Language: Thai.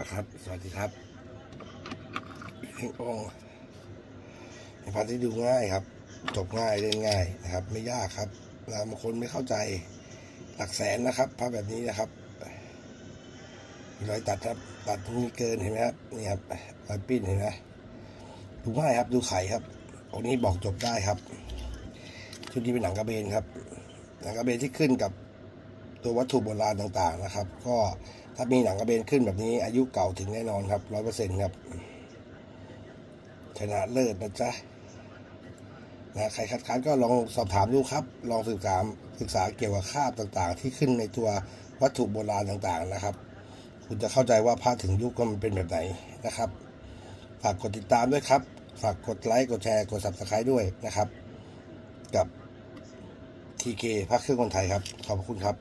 นะครับ สวัสดีครับอีกหนึ่งองค์เป็นพันที่ดูง่ายครับ จบง่ายเล่นง่ายนะครับ ไม่ยากครับบางคนไม่เข้าใจหลักแสนนะครับพระแบบนี้นะครับรอยตัดครับ ตัดตรงนี้เกินเห็นไหมครับนี่ครับรอยปิ้นเห็นไหมดูง่ายครับดูไข่ครับองนี้บอกจบได้ครับชุดนี้เป็นหนังกระเบนครับ หนังกระเบนที่ขึ้นกับ ตัววัตถุโบราณต่างๆนะครับ ก็ถ้ามีหนังกระเบนขึ้นแบบนี้ อายุเก่าถึงแน่นอนครับร้อยเปอร์เซ็นต์ครับ ชนะเลิศนะจ๊ะนะใครคัดค้านก็ลองสอบถามดูครับ ลองศึกษาศึกษาเกี่ยวกับคาบต่างๆ ที่ขึ้นในตัววัตถุโบราณต่างๆนะครับ คุณจะเข้าใจว่าพระถึงยุคก็มันเป็นแบบไหนนะครับฝากกดติดตามด้วยครับ ฝากกดไลค์กดแชร์กด subscribe ด้วยนะครับ กับ TK พักเครื่องคนไทยครับ ขอบคุณครับ